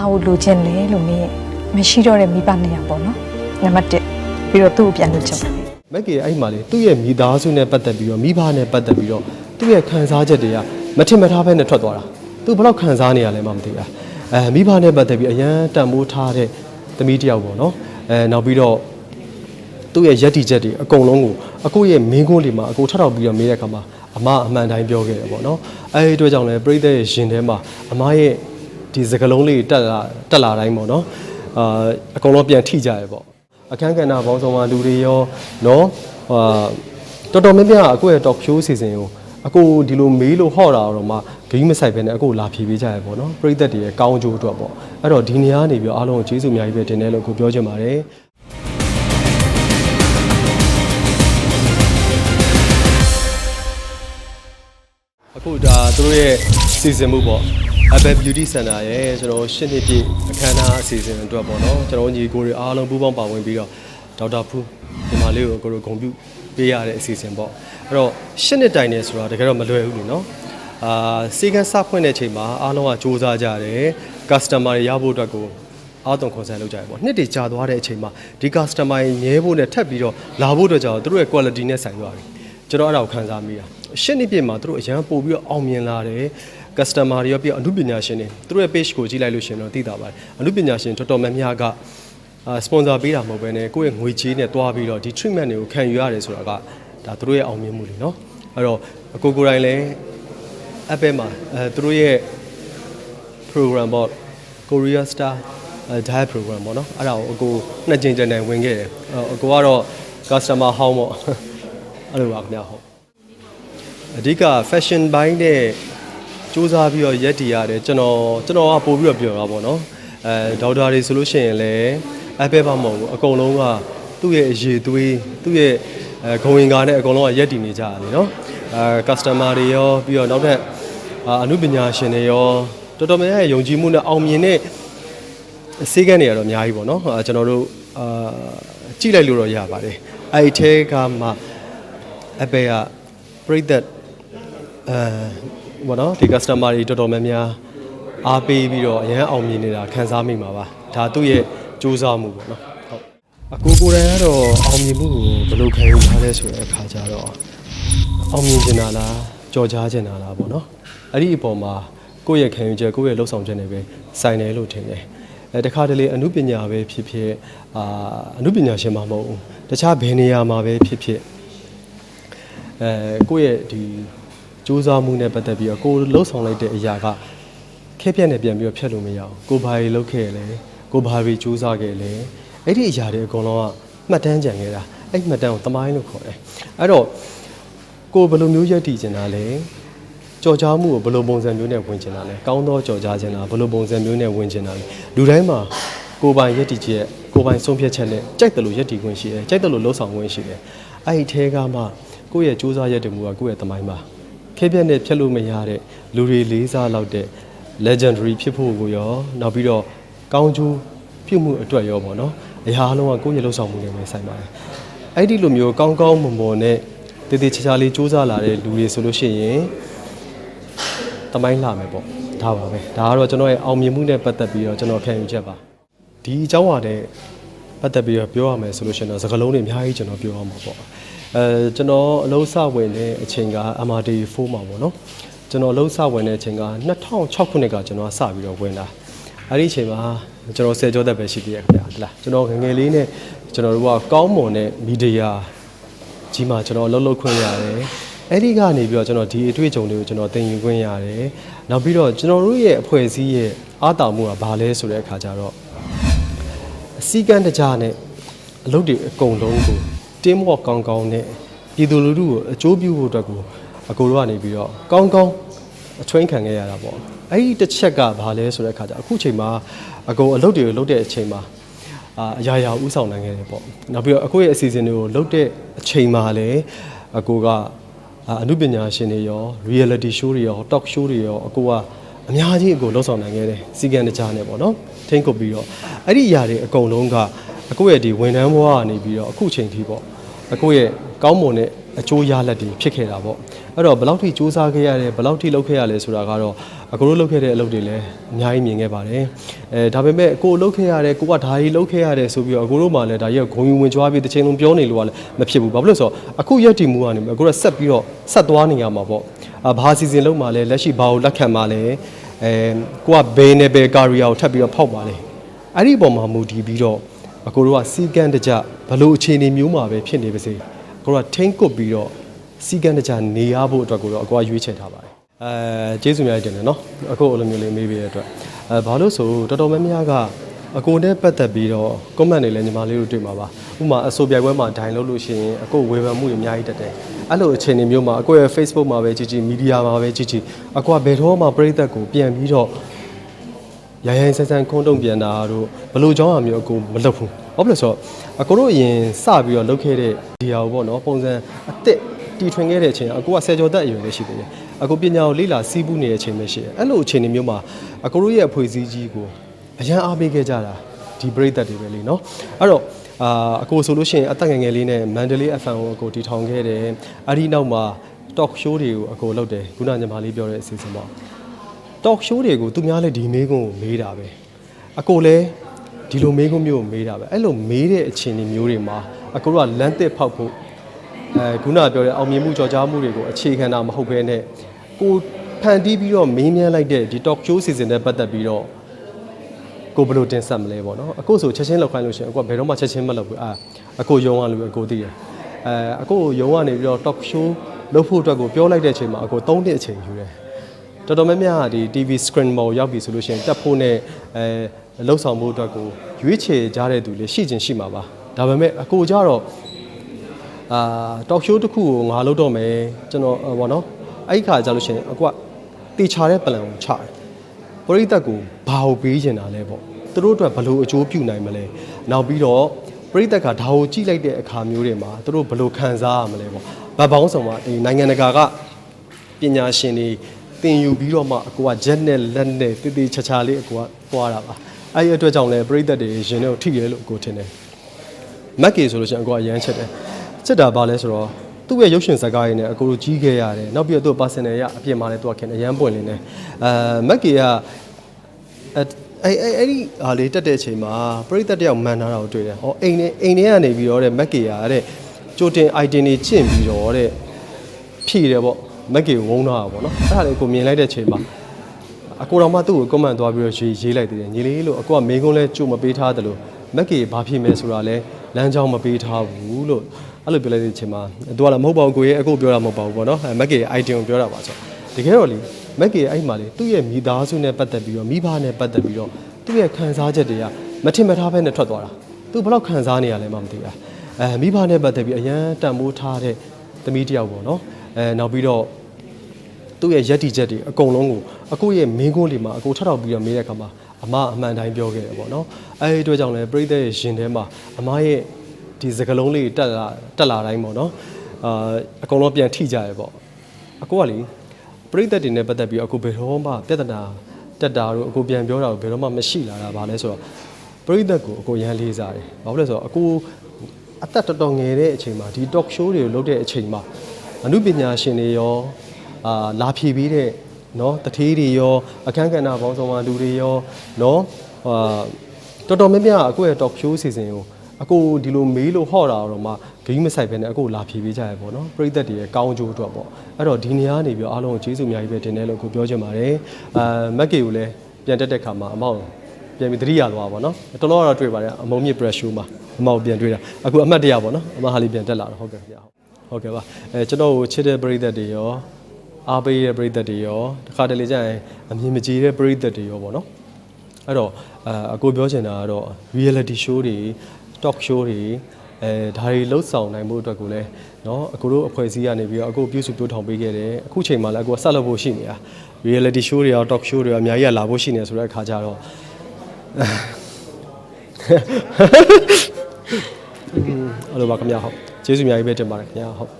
ဘာကိုလိုချင်လဲလို့မေးရင်မရှိတော့တဲ့မိဘနှစ်ယောက်ပေါ့နော်နံပါတ်1ပြီးတော့သူ့ကိုပြန်လို့ချင်တယ်မက်ကီအဲ့မှာလေသူ့ရဲ့မိသားစုနဲ့ပတ်သက်ပြီးတော့မိဘနဲ့ပတ်သက်ပြီးတော့သူ့ရဲ့ခံစားချက်တွေကမထင်မထားဘဲနဲ့ထွက်သွားတာသူဘယ်လောက်ခံစားနေရလဲမှမသိဘူးအဲမိဘနဲ့ပတ်သက်ပြီးအရန်တန်မိုးထားတဲ့သမီးတစ်ယောက်ပေါ့နော်အဲနောက်ပြီးတော့သူ့ရဲ့ရက်တီချက်တွေအကုန်လုံးကိုအကိုရဲ့မင်းကုန်းတွေမှာအကိုထထောက်ပြီးတော့မေးတဲ့အခါမှာအမအမှန်တိုင်းပြောခဲ့တယ်ပေါ့နော်အဲဒီအတွက်ကြောင့်လည်းပြိသက်ရဲ့ရှင်ထဲမှာအမရဲ့ ဒီစကလုံးလေးတက်လာတက်လာတိုင်းပေါ့နော်အာအကုန်လုံးပြန်ထိကြရပေါ့အခန်းကဏ္ဍပေါင်းစုံမှာလူတွေရောနော်ဟာတော်တော်များများအကိုရဲ့ talk show အစီအစဉ်ကိုအကိုဒီလိုမေးလို့ဟော့တာတော့မှဂိမ်းမဆိုင်ပဲနဲ့အကိုလာဖြေပေးကြရပေါ့နော်ပရိသတ်တွေရဲ့ကောင်းကျိုးအတွက်ပေါ့အဲ့တော့ဒီနေရာကနေပြီးတော့အားလုံးကိုကျေးဇူးအများကြီးပဲတင်တယ်လို့ကိုပြောချင်ပါတယ်အခုဒါသူတို့ရဲ့စီစဉ်မှုပေါ့ Apple Beauty Center ရဲ့ကျွန်တော်ရှင်းနှစ်ပြည့်အခမ်းအနားအစီအစဉ်အတွက်ပေါ့နော်ကျွန်တော်ညီကိုတွေအားလုံးပူးပေါင်းပါဝင်ပြီးတော့ဒေါက်တာဖူးဒီမလေးကိုကိုတို့ဂုဏ်ပြုပေးရတဲ့အစီအစဉ်ပေါ့အဲ့တော့ရှင်းနှစ်တိုင်နေဆိုတာတကယ်တော့မလွယ်ဘူးလေနော်အာစီကန်းစဖွင့်တဲ့ချိန်မှာအားလုံးကစူးစမ်းကြတယ် customer တွေရဖို့အတွက်ကိုအားသွန်ခွန်ဆိုင်လုပ်ကြရပေါ့နှစ်တွေကြာသွားတဲ့အချိန်မှာဒီ customer တွေမြဲဖို့နဲ့ထပ်ပြီးတော့လာဖို့အတွက်ကြောင့်သူတို့ရဲ့ quality နဲ့ဆိုင်သွားပြီကျွန်တော်အဲ့ဒါကိုခံစားမိတာရှင်းနှစ်ပြည့်မှာသူတို့အရန်ပို့ပြီးတော့အောင်မြင်လာတယ် customer တွေရောပြီးတော့အမှုပညာရှင်တွေသူတို့ရဲ့ page ကိုကြည့်လိုက်လို့ရှင်တော့သိတာပါတယ်အမှုပညာရှင်တော်တော်များများကအာစပွန်ဆာပေးတာမဟုတ်ဘဲနဲ့ကိုယ့်ရဲ့ငွေကြေးနဲ့တွားပြီးတော့ဒီ treatment တွေကိုခံယူရတယ်ဆိုတာကဒါသူတို့ရဲ့အောင်မြင်မှုတွေเนาะအဲ့တော့အကိုကိုယ်တိုင်လည်း Apple မှာအဲသူတို့ရဲ့ program ပေါ့ Korea Star အဲ diet program ပေါ့နော်အဲ့ဒါကိုအကိုနှစ်ကြိမ်ကြိမ်တိုင်ဝင်ခဲ့တယ်အဲ့အကိုကတော့ customer ဟောင်းပေါ့အဲ့လိုပါခင်ဗျာဟုတ်အဓိက fashion ဘိုင်းနဲ့ စူးစမ်းပြီးတော့ရက်တည်ရတယ်ကျွန်တော်ကျွန်တော်ကပို့ပြီးတော့ပြောတာပေါ့နော်အဲဒေါက်တာတွေဆိုလို့ရှိရင်လည်း Apple ဘာမဟုတ်ဘူးအကုန်လုံးကသူ့ရဲ့အရေးသွေးသူ့ရဲ့အဲဂုံဝင်ကားနဲ့အကုန်လုံးကရက်တည်နေကြရတယ်နော်အဲ customer တွေရောပြီးတော့နောက်ထပ်အာအမှုပညာရှင်တွေရောတော်တော်များများယုံကြည်မှုနဲ့အောင်မြင်တဲ့စေးကန်းတွေကတော့အများကြီးပေါ့နော်အာကျွန်တော်တို့အာကြည့်လိုက်လို့တော့ရပါတယ်အဲ့ဒီထဲကမှအပေကပြိသက်အဲ ဘောနော်ဒီ customer တွေတော်တော်များများအားပေးပြီးတော့အရန်အောင်မြင်နေတာခံစားမိမှာပါဒါသူ့ရဲ့စူးစမ်းမှုပေါ့နော်ဟုတ်အကိုကိုယ်တိုင်ကတော့အောင်မြင်မှုကိုဘယ်လိုခံယူထားလဲဆိုတဲ့အခါကျတော့အောင်မြင်ချင်တာလားကြော်ကြားချင်တာလားပေါ့နော်အဲ့ဒီအပေါ်မှာကိုယ့်ရဲ့ခံယူချက်ကိုယ့်ရဲ့လှုပ်ဆောင်ချက်တွေပဲဆိုင်တယ်လို့ထင်တယ်အဲတခါတလေအမှုပညာပဲဖြစ်ဖြစ်အာအမှုပညာရှင်မှမဟုတ်ဘူးတခြားဘယ်နေရာမှာပဲဖြစ်ဖြစ်အဲကိုယ့်ရဲ့ဒီ စူးစမ်းမှုနဲ့ပတ်သက်ပြီးတော့ကိုယ်လှုပ်ဆောင်လိုက်တဲ့အရာကခဲပြက်နဲ့ပြန်ပြီးတော့ဖြတ်လို့မရအောင်ကိုယ်ဘာတွေလုပ်ခဲ့လဲကိုယ်ဘာတွေစူးစမ်းခဲ့လဲအဲ့ဒီအရာတွေအကုန်လုံးကမှတ်တမ်းကြံခဲ့တာအဲ့မှတ်တမ်းကိုတမိုင်းလို့ခေါ်တယ်အဲ့တော့ကိုယ်ဘယ်လိုမျိုးရက်တည်ကျင်တာလဲကြော်ကြားမှုကိုဘယ်လိုပုံစံမျိုးနဲ့ဝင်ချင်တာလဲကောင်းသောကြော်ကြားခြင်းလားဘယ်လိုပုံစံမျိုးနဲ့ဝင်ချင်တာလဲလူတိုင်းမှာကိုယ်ပိုင်ယက်တီချက်ကိုယ်ပိုင်ဆုံးဖြတ်ချက်နဲ့ကြိုက်တယ်လို့ယက်တီခွင့်ရှိတယ်ကြိုက်တယ်လို့လှုပ်ဆောင်ခွင့်ရှိတယ်အဲ့ဒီထဲကမှကိုယ့်ရဲ့စူးစမ်းရက်တီမှုကကိုယ့်ရဲ့သမိုင်းပါ ခဲပြက်နဲ့ဖြတ်လို့မရတဲ့လူတွေလေးစားလောက်တဲ့ legendary ဖြစ်ဖို့ကိုရောနောက်ပြီးတော့ကောင်းကျိုးပြုမှုအတွက်ရောပေါ့နော်အရာအလုံးကကိုယ့်ရဲ့လှုပ်ဆောင်မှုတွေပဲဆိုင်ပါတယ်အဲ့ဒီလိုမျိုးကောင်းကောင်းမွန်မွန်နဲ့တည်တည်ချာချာလေးစူးစမ်းလာတဲ့လူတွေဆိုလို့ရှိရင်တမိုင်းလာမယ်ပေါ့ဒါပါပဲဒါကတော့ကျွန်တော်ရဲ့အောင်မြင်မှုနဲ့ပတ်သက်ပြီးတော့ကျွန်တော်ခံယူချက်ပါဒီအကြောင်းအရာနဲ့ပတ်သက်ပြီးတော့ပြောရမယ်ဆိုလို့ရှိရင်တော့စကားလုံးတွေအများကြီးကျွန်တော်ပြောရမှာပေါ့ အဲကျွန်တော်အလုံးစဝင်တဲ့အချိန်က MRD4 မှာပေါ့နော်ကျွန်တော်အလုံးစဝင်တဲ့အချိန်က2006ခုနှစ်ကကျွန်တော်စပြီးတော့ဝင်တာအဲ့ဒီအချိန်မှာကျွန်တော်ဆယ်ကျော်သက်ပဲရှိသေးရခင်ဗျာဟုတ်လားကျွန်တော်ငယ်ငယ်လေးနဲ့ကျွန်တော်တို့ကကောင်းမွန်တဲ့မီဒီယာကြီးမှာကျွန်တော်အလုပ်လုပ်ခွင့်ရတယ်အဲ့ဒီကနေပြီးတော့ကျွန်တော်ဒီအတွေ့အကြုံတွေကိုကျွန်တော်သင်ယူခွင့်ရတယ်နောက်ပြီးတော့ကျွန်တော်တို့ရဲ့အဖွဲ့အစည်းရဲ့အားတာမှုကဘာလဲဆိုတဲ့အခါကျတော့အစည်းကမ်းတကြားနဲ့အလုပ်တွေအကုန်လုံးကို team work ကောင်းကောင်းနဲ့ပြည်သူလူထုကိုအကျိုးပြုဖို့အတွက်ကိုအကိုတို့ကနေပြီးတော့ကောင်းကောင်းအထွင်းခံခဲ့ရတာပေါ့အဲ့ဒီတစ်ချက်ကဘာလဲဆိုတဲ့အခါကျအခုချိန်မှာအကိုအလုပ်တွေကိုလုပ်တဲ့အချိန်မှာအာအရာရာဥဆောင်နိုင်ခဲ့တယ်ပေါ့နောက်ပြီးတော့အခုရဲ့အစီအစဉ်တွေကိုလုပ်တဲ့အချိန်မှာလည်းအကိုကအာအမှုပညာရှင်တွေရော reality show တွေရော talk show တွေရောအကိုကအများကြီးအကိုလှုပ်ဆောင်နိုင်ခဲ့တယ်စီကံတကြားနဲ့ပေါ့နော်ထိန်းကုပ်ပြီးတော့အဲ့ဒီအရာတွေအကုန်လုံးက အကိုရဲ့ဒီဝန်ထမ်းဘဝကနေပြီးတော့အခုချိန်ထိပေါ့အကိုရဲ့ကောင်းမွန်တဲ့အအကျိုးရလဒ်တွေဖြစ်ခဲ့တာပေါ့အဲ့တော့ဘယ်လောက်ထိစူးစမ်းခဲ့ရတယ်ဘယ်လောက်ထိလုပ်ခဲ့ရလဲဆိုတာကတော့အကိုတို့လုပ်ခဲ့တဲ့အလုပ်တွေလည်းအများကြီးမြင်ခဲ့ပါတယ်အဲဒါပေမဲ့အကိုလုပ်ခဲ့ရတယ်ကိုကဒါကြီးလုပ်ခဲ့ရတယ်ဆိုပြီးတော့အကိုတို့မှလည်းဒါကြီးကဂုံယူဝင်ကြွားပြီးတစ်ချိန်လုံးပြောနေလို့ကလည်းမဖြစ်ဘူးဘာဖြစ်လို့လဲဆိုတော့အခုရက်တီမူကနေအကိုကဆက်ပြီးတော့ဆက်သွားနေရမှာပေါ့အာဘာစီစဉ်လုပ်မှလဲလက်ရှိဘာကိုလက်ခံမှလဲအဲကိုကဘယ်နဲ့ဘယ်ကာရီယာကိုထပ်ပြီးတော့ဖောက်ပါလဲအဲ့ဒီအပေါ်မှာမူတည်ပြီးတော့ အကိုတို့ကစီကန်းတကြဘလို့အခြေအနေမျိုးမှာပဲဖြစ်နေပါစေအကိုတို့ကထိမ့်ကွတ်ပြီးတော့စီကန်းတကြနေရဖို့အတွက်ကိုတော့အကိုကရွေးချယ်ထားပါတယ်အဲကျေးဇူးများတင်တယ်နော်အခုအဲ့လိုမျိုးလေးမေးပေးတဲ့အတွက်အဲဘာလို့ဆိုတော်တော်များများကအကိုနဲ့ပတ်သက်ပြီးတော့ comment တွေလည်းညီမလေးတို့တွေ့မှာပါဥပမာအဆိုပြိုင်ပွဲမှာဒိုင်လို့လို့ရှိရင်အကိုဝေဖန်မှုတွေအများကြီးတက်တယ်အဲ့လိုအခြေအနေမျိုးမှာအကိုရဲ့ Facebook မှာပဲကြည့်ကြည့်မီဒီယာမှာပဲကြည့်ကြည့်အကိုကဘယ်တော့မှပြိသက်ကိုပြန်ပြီးတော့ ရိုင်းရိုင်းဆန်းဆန်းခွန်းတုံပြန်တာတို့ဘလို့ကြောင်းအမျိုးအကိုမလုပ်ဘူးဘာဖြစ်လို့လဲဆိုတော့အကိုတို့အရင်စပြီးတော့လုပ်ခဲ့တဲ့ဒီဟာကိုပေါ့နော်ပုံစံအစ်စ်တီထွင်ခဲ့တဲ့အချိန်အကိုကဆယ်ကျော်သက်အရွယ်လေးရှိသေးတယ်အကိုပညာကိုလေ့လာစီးပူးနေတဲ့အချိန်ပဲရှိတယ်အဲ့လိုအခြေအနေမျိုးမှာအကိုတို့ရဲ့အဖွဲ့အစည်းကြီးကိုအရန်အားပေးခဲ့ကြတာဒီပရိသတ်တွေပဲလीနော်အဲ့တော့အာအကိုဆိုလို့ရှိရင်အသက်ငယ်ငယ်လေးနဲ့မန္တလေး FM ကိုအကိုတီထောင်ခဲ့တယ်အဲ့ဒီနောက်မှာ talk show တွေကိုအကိုလုပ်တယ်ခုနညီမလေးပြောတဲ့အစီအစဉ်ပေါ့ talk show တွေကိုသူများလည်းဒီမေးခွန်းကိုမေးတာပဲအကိုလည်းဒီလိုမေးခွန်းမျိုးကိုမေးတာပဲအဲ့လိုမေးတဲ့အခြေအနေမျိုးတွေမှာအကိုတို့ကလမ်းတစ်ဖောက်ဖို့အဲခုနကပြောတဲ့အောင်မြင်မှုကြော်ကြားမှုတွေကိုအခြေခံတာမဟုတ်ဘဲနဲ့ကိုဖန်တီးပြီးတော့မင်းမြန်းလိုက်တဲ့ဒီ talk show season နဲ့ပတ်သက်ပြီးတော့ကိုဘယ်လိုတင်ဆက်မလဲပေါ့နော်အခုဆိုချက်ချင်းလောက်ခိုင်းလို့ရှိရင်အကိုကဘယ်တော့မှချက်ချင်းမလုပ်ဘူးအာအကိုယုံရလို့အကိုသိတယ်အဲအကိုယုံကနေပြီးတော့ talk show လုပ်ဖို့အတွက်ကိုပြောလိုက်တဲ့အချိန်မှာအကို3နှစ်အချိန်ယူတယ် တော်တော်များများကဒီ TV screen ပေါ်ရောက်ပြီဆိုလို့ရှိရင်တက်ဖို့နဲ့အဲလှုပ်ဆောင်ဖို့အတွက်ကိုရွေးချယ်ကြတဲ့သူလည်းရှိချင်းရှိမှာပါဒါပေမဲ့အကိုကြတော့အာ talk show တစ်ခုကိုငါလုပ်တော့မယ်ကျွန်တော်ဟောနော်အဲ့ဒီခါကြလို့ရှိရင်အကိုကတေချာတဲ့ plan ကိုချတယ်ပရိသတ်ကိုဘာကိုပေးချင်တာလဲပေါ့သူတို့အတွက်ဘယ်လိုအကျိုးပြုနိုင်မလဲနောက်ပြီးတော့ပရိသတ်ကဒါကိုကြည့်လိုက်တဲ့အခါမျိုးတွေမှာသူတို့ဘယ်လိုခံစားရမလဲပေါ့ဗတ်ပေါင်းဆောင်မှာဒီနိုင်ငံတကာကပညာရှင်တွေ သင်ယူပြီးတော့မှအကူကဂျက်နဲ့လက်နဲ့တိတိချာချာလေးအကူကပွားတာပါအဲ့ဒီအတွက်ကြောင့်လည်းပြိသက်တွေရင်တွေကိုထိရဲလို့အကူထင်တယ်မက်ကီဆိုလို့ရှိရင်အကူကရမ်းချက်တယ်ချက်တာပါလဲဆိုတော့သူ့ရဲ့ရုပ်ရှင်ဇာတ်ကားရည်နဲ့အကူတို့ကြီးခဲ့ရတယ်နောက်ပြီးတော့သူ့ personal ရအပြင်မှာလည်းသူကခင်အရန်ပွင့်လင်းတယ်အဲမက်ကီကအဲ့အဲ့အဲ့အဲ့ဒီဟာလေးတက်တဲ့အချိန်မှာပြိသက်တယောက်မှန်ထားတာကိုတွေ့တယ်ဟောအိမ်နဲ့အိမ်ထဲကနေပြီးတော့တဲ့မက်ကီကတဲ့ကြိုတင် item တွေကျင့်ပြီးတော့တဲ့ဖြည့်တယ်ပေါ့ မက်ကေဝုန်းတော့တာပေါ့နော်အဲ့ဒါလေးကိုမြင်လိုက်တဲ့ချိန်မှာအကိုတော်မသူ့ကိုကွန်မန့်သွားပြီးတော့ရေးရေးလိုက်သေးတယ်ညီလေးလို့အကိုကမင်းကုန်းလဲကြိုမပေးထားတယ်လို့မက်ကေဘာဖြစ်မဲဆိုတာလဲလမ်းကြောင်းမပေးထားဘူးလို့အဲ့လိုပြောလိုက်တဲ့အချိန်မှာသူကလည်းမဟုတ်ပါဘူးကိုရဲ့အကိုပြောတာမဟုတ်ပါဘူးပေါ့နော်အဲမက်ကေ item ကိုပြောတာပါဆိုတကယ်တော့လေမက်ကေအဲ့မှာလေသူ့ရဲ့မိသားစုနဲ့ပတ်သက်ပြီးတော့မိဘနဲ့ပတ်သက်ပြီးတော့သူ့ရဲ့ခံစားချက်တွေကမထင်မထားဘဲနဲ့ထွက်သွားတာသူဘယ်လောက်ခံစားနေရလဲမှမသိဘူးအဲမိဘနဲ့ပတ်သက်ပြီးအရန်တန်ဖိုးထားတဲ့သမီးတစ်ယောက်ပေါ့နော်အဲနောက်ပြီးတော့ သူ့ရဲ့ရက်တီချက်တွေအကုန်လုံးကိုအခုရဲ့မင်းကုန်းလေးမှာအကိုထထောက်ပြီးတော့မေးတဲ့အခါမှာအမအမှန်တိုင်းပြောခဲ့တယ်ပေါ့နော်အဲဒီအတွက်ကြောင့်လည်းပြိသက်ရဲ့ရှင်ထဲမှာအမရဲ့ဒီစကလုံးလေးတက်လာတက်လာတိုင်းပေါ့နော်အာအကုန်လုံးပြန်ထိကြရပေါ့အကိုကလေပြိသက်တွေနဲ့ပတ်သက်ပြီးအကိုဘယ်တော့မှပြဿနာတက်တာတို့အကိုပြန်ပြောတာတို့ဘယ်တော့မှမရှိလာတာဗာလဲဆိုတော့ပြိသက်ကိုအကိုရန်လေးစားတယ်ဘာဖြစ်လဲဆိုတော့အကိုအသက်တော်တော်ငယ်တဲ့အချိန်မှာဒီ talk show တွေကိုလုပ်တဲ့အချိန်မှာအမှုပညာရှင်တွေရော အာလာဖြည့်ပေးတဲ့နော်တထေးတွေရောအခန်းကဏ္ဍပေါင်းစုံမှာလူတွေရောနော်အာတော်တော်များများအခုရဲ့ talk show စီစဉ်ကိုအကိုဒီလိုမေးလို့ဟော့တာတော့မှဂိမ်းမဆိုင်ပဲနဲ့အကိုလာဖြေပေးကြရပေါ့နော်ပြိသက်တွေရဲ့ကောင်းကျိုးအတွက်ပေါ့အဲ့တော့ဒီနေရာနေပြီးအားလုံးကိုကျေးဇူးအများကြီးပဲတင်တယ်လို့ကိုပြောချင်ပါတယ်အာမက်ကေကိုလည်းပြန်တက်တဲ့ခါမှာအမောက်ပြန်ပြီးသတိရသွားပါပေါ့နော်တော်တော်တော့တွေ့ပါတယ်အမုံမြစ် pressure မှာအမောက်ပြန်တွေ့တာအခုအမှတ်တရပေါ့နော်အမဟာလေးပြန်တက်လာတော့ဟုတ်ကဲ့ခင်ဗျာဟုတ်ကဲ့ပါအဲကျွန်တော်ကိုချစ်တဲ့ပြိသက်တွေရော အားပေးတဲ့ပရိသတ်တွေရောတခါတလေကျရင်အမြင်မကြည်တဲ့ပရိသတ်တွေရောပေါ့နော်အဲ့တော့အအကိုပြောချင်တာကတော့ reality show တွေ talk show တွေအဲဒါတွေလှုပ်ဆောင်နိုင်မှုအတွက်ကိုလည်းเนาะအကိုတို့အဖွဲ့အစည်းကနေပြီးတော့အကိုပြုစုပြောထောင်ပေးခဲ့တယ်အခုချိန်မှာလည်းအကိုဆက်လုပ်ဖို့ရှိနေတာ reality show တွေရော talk show တွေရောအများကြီးကလာဖို့ရှိနေဆိုတဲ့အခါကျတော့အဲ့လိုပါခင်ဗျာဟုတ်ကျေးဇူးအများကြီးပဲတင်ပါတယ်ခင်ဗျာဟုတ်